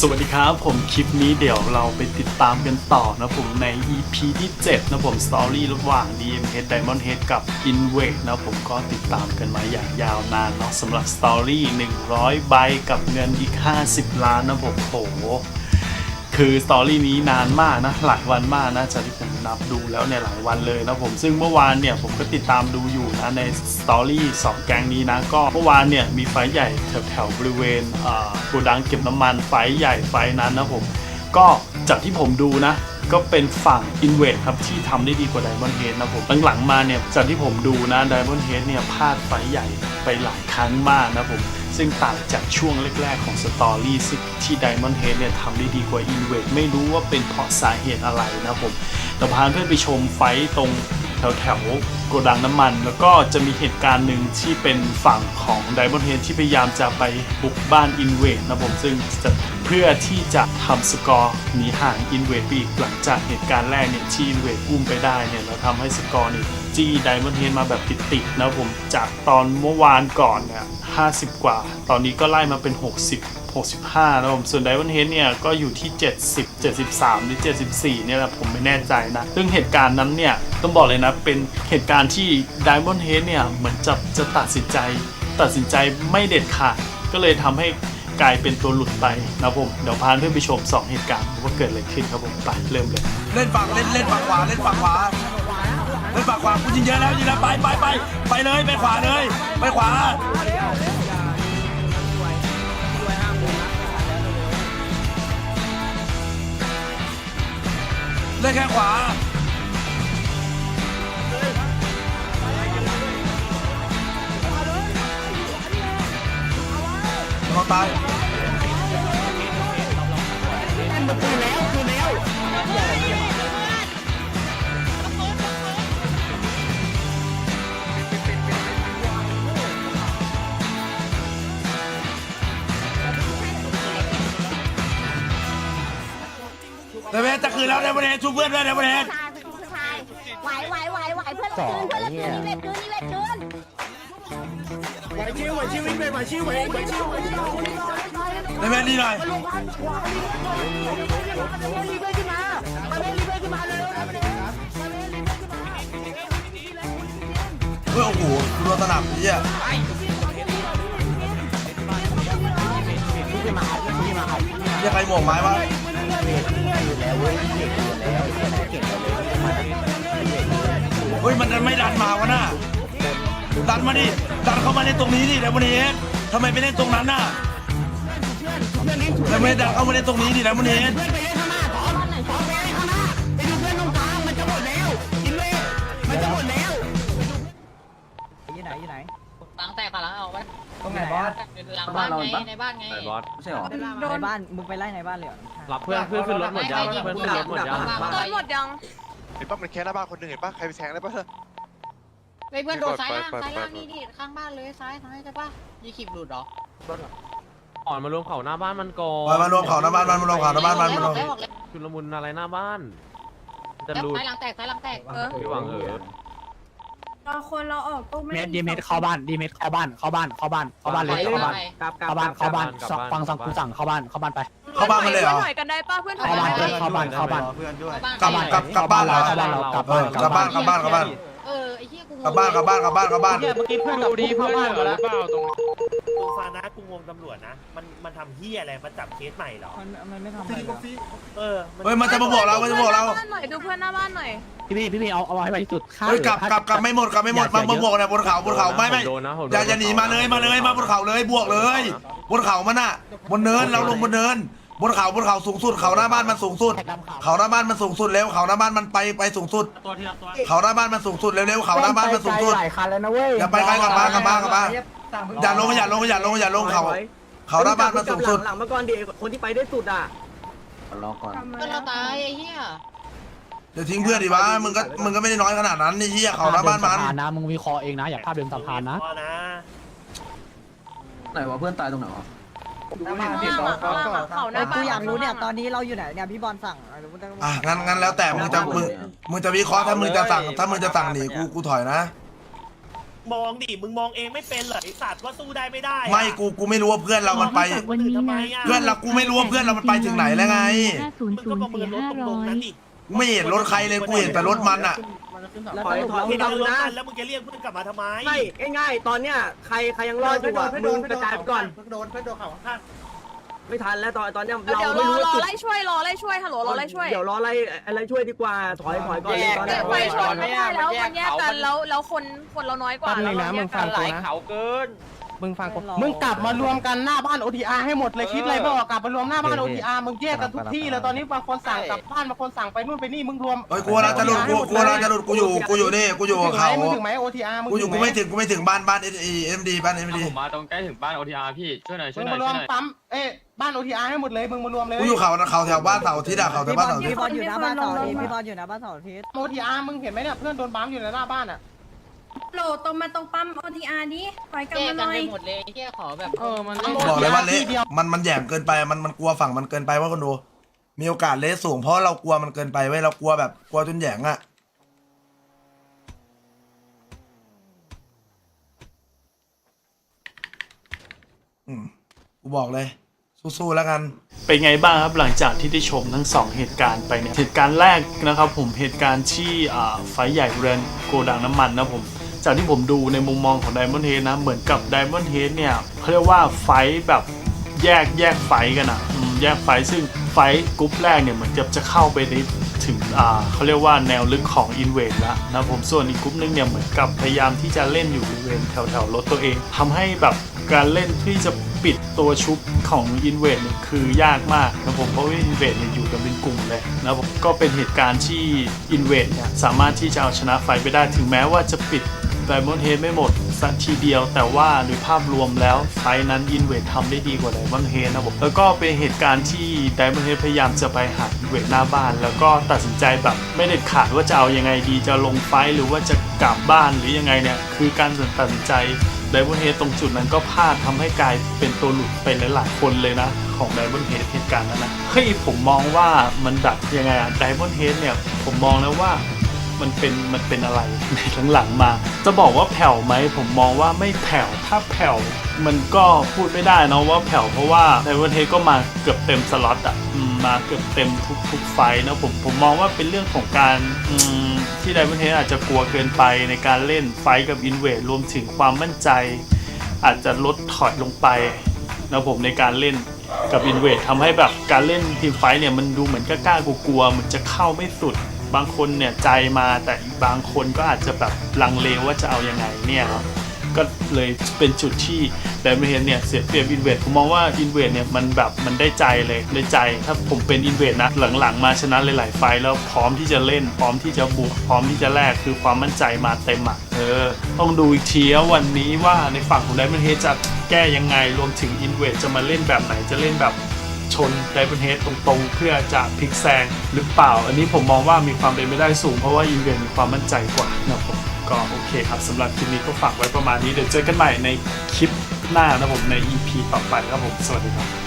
สวัสดีครับผมคลิปนี้เดี๋ยวเราไปติดตามกันต่อนะผมใน EP ที่ 7 นะผมสตอรี่ระหว่าง DMH Diamond Head กับ Inwake นะผมก็ติดตามกันมาอย่างยาวนานเนาะสำหรับสตอรี่100 ใบกับเงินอีก 50 ล้านนะผมโห คือสตอรี่นี้นานมากนะ หลายวันมากนะจากที่ผม นับดูแล้วเนี่ยหลายวันเลยนะผมซึ่งเมื่อวานเนี่ยผมก็ติดตามดูอยู่นะในสตอรี่สองแก๊งนี้นะก็เมื่อวานเนี่ยมีไฟใหญ่แถวแถวๆบริเวณอ่าโกดังเก็บน้ำมันไฟใหญ่ไฟนั้นนะผมก็จากที่ผมดูนะ ก็เป็นฝั่ง i n v e ครับที่ทำได้ดีกว่า Diamond Head นะผมหลังๆมาเนี่ยจากที่ผมดูนะ Diamond Head เนี่ยพลาดไฟใหญ่ไปหลายครั้งมากนะผมซึ่งต่างจากช่วงแรกๆของสตอรี่ที่ Diamond Head เนี่ยทำได้ดีกว่า i n v e ไม่รู้ว่าเป็นเพราะสาเหตุอะไรนะผมเราพาเพื่อนไปชมไฟตรงแถวแถวๆโกดังน้ำมัน แล้วก็จะมีเหตุการณ์หนึ่งที่เป็นฝั่งของ Diamond Head ที่พยายามจะไปบุกบ้าน i n v e นะผมซึ่งจะ พื่อที่จะทำสกอร์หนีห่าง i n v e ไปอีกหลังจากเหตุการณ์แรกเนี่ยที่ i n v e อุ้มไปได้เนี่ยแล้วทำให้สกอร์เนี่ยจี้ Diamond Head มาแบบติดๆนะผมจากตอนเมื่อวานก่อนเนี่ย50 กว่า ตอนนี้ก็ไล่มาเป็น 60 65นะผมส่วน Diamond Head เนี่ยก็อยู่ที่ 70 73 หรือ 74 เนี่ยแหละผมไม่แน่ใจนะ ซึ่งเหตุการณ์นั้นเนี่ยต้องบอกเลยนะ เป็นเหตุการณ์ที่ Diamond Head เนี่ยเหมือนจะจะตัดสินใจ ตัดสินใจไม่เด็ดขาดก็เลยทำให้ กลายเป็นตัวหลุดไปนะผมเดี๋ยวพาเพื่อนไปชม 2 เหตุการณ์ว่าเกิดอะไรขึ้นครับผมไปเริ่มเลยเล่นฝั่งเล่นเล่นฝั่งขวาเล่นฝั่งขวาเล่นฝั่งขวากูยิงเยอะแล้วยิงแล้วไปไปไปไปเลยไปขวาเลย ไปขวาเล่นแค่ขวา เราตายเดวิดจะคืนแล้วเดวิดชูเพื่อนด้วยเดวิดชไหวไหวไหวไหวเพื่อนเราคืนเพื่อนเราคืนนี่เวทคืนนี่เวทคืน เดวิดดีหน่อยเฮ้ยโอ้โหโดนสนับเยี่ยเรียกใครหมวกไม้วะเฮ้ยมันไม่ดันมาวะน่ะ ดันมาดิดันเข้ามาในตรงนี้ดิเดี๋ยววันนี้ทำไมไปเล่นตรงนั้นน่ะทำไมดันเข้ามาในตรงนี้ดิแล้ววันนี้อยู่ไหนอยู่ไหนหลังแตกก่อนหลังเอาไว้ตรงไหนบอสหลังบ้านไงในบ้านไงไหนบอสไม่ใช่หรอในบ้านมึงไปไล่ในบ้านเลยเหรอรับเพื่อนเพื่อนขึ้นรถหมดยังเพื่อนขึ้นรถหมดยังเกินหมดยังเห็นป่ะมันแค่หน้าบ้านคนหนึ่งเห็นป่ะใครไปแทงได้ป่ะ ไปเพื่อนโดนซ้ายล่างซ้ายล่างนี่นี่ข้างบ้านเลยซ้ายซ้ายใช่ปะยีขีบหลุดเหรออ่อนมารวมเขาหน้าบ้านมันก่อมานมารวมเขาหน้าบ้านมันมารวมเขาหน้าบ้านมันมันอรอวกมแล้วออกแล้วชุลมุนอะไรหน้าบ้านจะแล้วรูดซ้ายหลังแตกซ้ายหลังแตกเออพี่หวังเออเราคนเราออกก็ไม่เมตรดีเมตรเข้าบ้านดีเมตรเข้าบ้านเข้าบ้านเข้าบ้านเข้าบ้านเลยเข้าบ้านกลับกลับเข้าบ้านเข้าบ้านกลับบ้านฟังสั่งกูสั่งเข้าบ้านเข้าบ้านไปเข้าบ้านมันเลยเหรอถอยกันได้ป่ะเพื่อนถอยเข้าบ้านกันเข้าบ้านเข้าบ้านกลับกลับกลับบ้านเหรอเข้าบ้านเรากลับบ้านกลับบ้านกลับบ้านกลับบ้านเออไอ้เหี้ย กูกลับบ้านกลับบ้านกลับบ้านกลับบ้านเมื่อกี้เพื่อนดูดีเพื่อนเหลือหรือเปล่าตรงกูฟังนะกูงงตำรวจนะ มันมันทำเฮียอะไรมาจับเคสใหม่เหรอ มันมันไม่ทำอะไรหรอเออเฮ้ยมันจะมาบอกเรา มันจะบอกเราหน่อยดูเพื่อนหน้าบ้านหน่อย พี่พี่พี่พี่เอาเอาให้ไปที่สุดฆ่าเฮ้ยกลับกลับกลับไม่หมดกลับไม่หมดมามาบวกเนี่ยบนเขาบนเขาไม่ไม่โดนนะผมโดนอย่าอย่าหนีมาเลยมาเลยมาบนเขาเลยบวกเลย บนเขามันน่ะ บนเนินเราลงบนเนิน บนเขาบนเขาสูงสุด เขาหน้าบ้านมันสูงสุด เขาหน้าบ้านมันสูงสุดเร็วเขาหน้าบ้านมันไปไปสูงสุด เขาหน้าบ้านมันสูงสุดเร็วๆเขาหน้าบ้านมันสูงสุดหลายคันแล้วนะเว้ยอย่าไปไกลกลับบ้านกลับบ้านกลับบ้านอย่าลงอย่าลงอย่าลงอย่าลงเขาเขาหน้าบ้านมันสูงสุดหลังมาก่อนดิคนที่ไปได้สุดอะรอก่อนเพื่อนเราตายไอ้เหี้ยจะทิ้งเพื่อนดิวะมึงก็มึงก็ไม่ได้น้อยขนาดนั้นไอ้เหี้ยเขาหน้าบ้านมันสะพนะมึงวิเคราะห์เองนะอย่าภาพเดินสะพานนะพอนะไหนวะเพื่อนตายตรงไหนวะ ข้างล่างอะข้างล่างอะเขาหน้าบ้าน กูอยากรู้เนี่ยตอนนี้เราอยู่ไหนเนี่ยพี่บอลสั่งอะงั้นงั้นแล้วแต่มึงจะมึงมึงจะวิเคราะห์ถ้ามึงจะสั่งถ้ามึงจะสั่งหนีกูกูถอยนะ มองดิ มึงมองเองไม่เป็นเหรอไอสัตว์ว่าสู้ได้ไม่ได้อะไม่กูกูไม่รู้ว่าเพื่อนเรามันไป วันนี้นะเพื่อนเรากูไม่รู้ว่าเพื่อนเรามันไปถึงไหนแล้วไงมึงก็ประเมินรถตรงๆนั้นดิกูไม่เห็นรถใครเลยกูเห็นแต่รถมันอะ แล้วสรุปเราที่เราเรารถนะมันแล้วมึงจะเรียกเพื่อนกลับมาทำไมไม่ง่ายๆ ตอนเนี้ยใครใครยังรอดอยู่อะมึงกระจายไปก่อนโดนเพื่อนโดนเขาข้างไม่ทันแล้วตอนตอนเนี้ยเดี๋เรายวรไม่อรู้รอจุดไล่ช่วยรอไล่ช่วยฮัลโหลรอไล่ช่วยเดี๋ยวรออะไรอะไรช่วยดีกว่าถอยถอยก่อนเลยตอนเดี๋เนี้ยยวไปชนไม่ได้แล้วมันแยกกันแล้วแล้วคนคนเราน้อยกว่าแป๊บนึงนะมึงฟังกูนะเขาเกิน มึงฟังกูมึงกลับมารวมกันหน้าบ้าน OTR ให้หมดเลยคิดอะไรไม่ออกกลับมารวมหน้าบ้าน OTR มึงแยกกันทุกที่เลยตอนนี้บางคนสั่งกลับบ้านบางคนสั่งไปนู่นไปนี่มึงรวมเฮ้ยกูเราจะหลุดกูกูเราจะหลุดกูอยู่กูอยู่นี่กูอยู่กับเขามึงถึงไหม OTR มึงกูอยู่กูไม่ถึงกูไม่ถึงบ้านบ้านเอ็มดีบ้านเอ็มดีผมมาตรงใกล้ถึงบ้าน OTR พี่ช่วยหน่อยช่มึวยงหน่อมายรช่ววยมหน่อยปั๊มเอ้บ้าน OTR ให้หมดเลยมึงมารวมเลยกูอยู่เขาเขาแถวบ้านเสาทิศอะเขาแถวบ้านเสาทิศพี่บอลอยู่หน้าบ้านเสาร์อาทิตย์พี่บอลอยู่หน้าบ้านเสาร์อาทิตย์ OTR มึงเห็นไหมเนี่ยเพื่อนโดนปั๊มอยู่ในหน้าบ้านอะ โหลตรงมาตรงปั๊ม OTR ดิถอยกลับแยกมาหกันน่อไปยหมดเลยแค่ขอแบบเออมันบอกเลยว่าเละมันมันแหย่งเกินไปมันมันกลัวฝั่งมันเกินไปว่าคนดูมีโอกาสเละสูงเพราะเรากลัวมันเกินไปเว้ยเรากลัวแบบกลัวจนแหย่งอะอืมกูบอกเลย สู้ๆแล้วกัน เป็นไงบ้างครับหลังจากที่ได้ชมทั้งสองเหตุการณ์ไปเนี่ยเหตุการณ์แรกนะครับผมเหตุการณ์ที่อ่าไฟใหญ่เรือนโกดังน้ำมันนะผม จากที่ผมดูในมุมมองของ Diamond Head นะ เหมือนกับ Diamond Head เนี่ยเขาเรียกว่าไฟแบบแยกแยกไฟกันอะอืมแยกไฟซึ่งไฟกรุ๊ปแรกเนี่ยเหมือนกับจะเข้าไปในถึงอ่าเขาเรียกว่าแนวลึกของ i n v a d e แล้วนะผมส่วนอีกกรุ๊ปนึงเนี่ยเหมือนกับพยายามที่จะเล่นอยู่บริเวณแถวแถวๆรถตัวเองทำให้แบบการเล่นที่จะปิดตัวชุบของอินเวดเนี่ยคือยากมากนะผมเพราะว่าอินเวดเนี่ยอยู่กันเป็นกลุ่มเลยนะผมก็เป็นเหตุการณ์ที่อินเวดเนี่ยสามารถที่จะเอาชนะไฟไปได้ถึงแม้ว่าจะปิด ไดมอนด์เฮดไม่หมดสักทีเดียว แต่ว่าโดยภาพรวมแล้วไฟนั้นอินเวดทำได้ดีกว่าไดมอนด์เฮดนะผมแล้วก็เป็นเหตุการณ์ที่ไดมอนด์เฮดพยายามจะไปหาอินเวดหน้าบ้าน แล้วก็ตัดสินใจแบบไม่เด็ดขาดว่าจะเอายังไงดีจะลงไฟหรือว่าจะกลับบ้านหรือยังไงเนี่ยคือการตัดสินใจไดมอนเฮดตรงจุดนั้นก็พลาดทำให้กลายเป็นตัวหลุดไปหลายๆคนเลยนะ ของไดมอนเฮดเหตุการณ์นั้นนะเฮ้ยผมมองว่ามันดักยังไงอะไดมอนเฮดเนี่ยผมมองแล้วว่า มันเป็นมันเป็นอะไรในหลังๆมา จะบอกว่าแผ่วไหมผมมองว่าไม่แผ่วถ้าแผ่วมันก็พูดไม่ได้นะว่าแผ่วเพราะว่าไดมอนเฮดก็มาเกือบเต็มสล็อตอะมาเกือบเต็มทุกทุกไฟนะผมผมมองว่าเป็นเรื่องของการที่ไดมอนเฮดอาจจะกลัวเกินไปในการเล่นไฟกับอินเวดรวมถึงความมั่นใจ อาจจะลดถอยลงไปนะผมในการเล่นกับอินเวดทำให้แบบการเล่นทีมไฟเนี่ยมันดูเหมือนกล้าๆกลัวเหมือนจะเข้าไม่สุด บางคนเนี่ยใจมาแต่อีกบางคนก็อาจจะแบบลังเลว่าจะเอายังไงเนี่ยครับก็เลยเป็นจุดที่ไดมอนเฮดเนี่ยเสียเปรียบอินเวดผมมองว่าอินเวดเนี่ยมันแบบมันได้ใจเลยได้ใจ ถ้าผมเป็นอินเวดนะหลังๆ มาชนะหลายๆไฟแล้วพร้อมที่จะเล่น พร้อมที่จะบุกพร้อมที่จะแลกคือความมั่นใจมาเต็มอะเออ ต้องดูอีกทีว่าวันนี้ว่าในฝั่งของไดมอนเฮดจะแก้ยังไงรวมถึงอินเวดจะมาเล่นแบบไหนจะเล่นแบบ ชนไดมอนเฮดตรงๆ เพื่อจะพลิกแซงหรือเปล่า อันนี้ผมมองว่ามีความเป็นไปได้สูง เพราะว่าอีเวดมีความมั่นใจกว่านะผมก็โอเคครับสำหรับคลิปนี้ก็ฝากไว้ประมาณนี้เดี๋ยวเจอกันใหม่ในคลิปหน้านะผมใน EP ต่อไปครับผมสวัสดีครับ